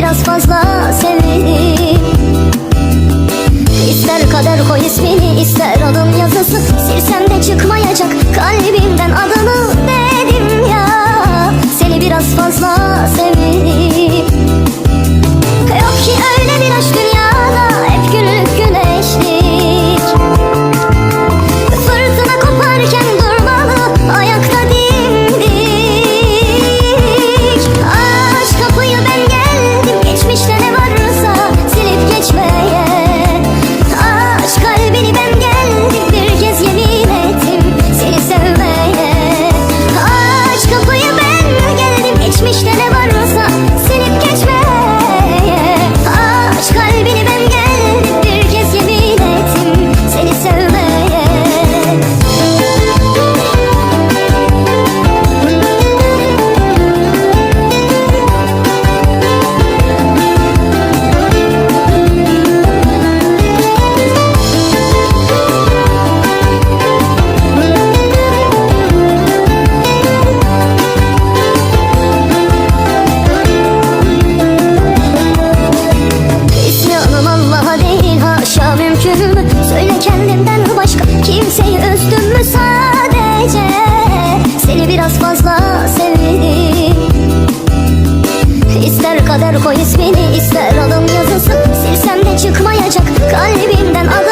biraz fazla seni İster kader koy ismini ister adın yazısı Silsem de çıkmayacak kalbimden adını dedim ya. Seni biraz fazla sadece Seni biraz fazla sevdim. İster kader koy ismini ister adım yazılsın. Silsem de çıkmayacak kalbimden adım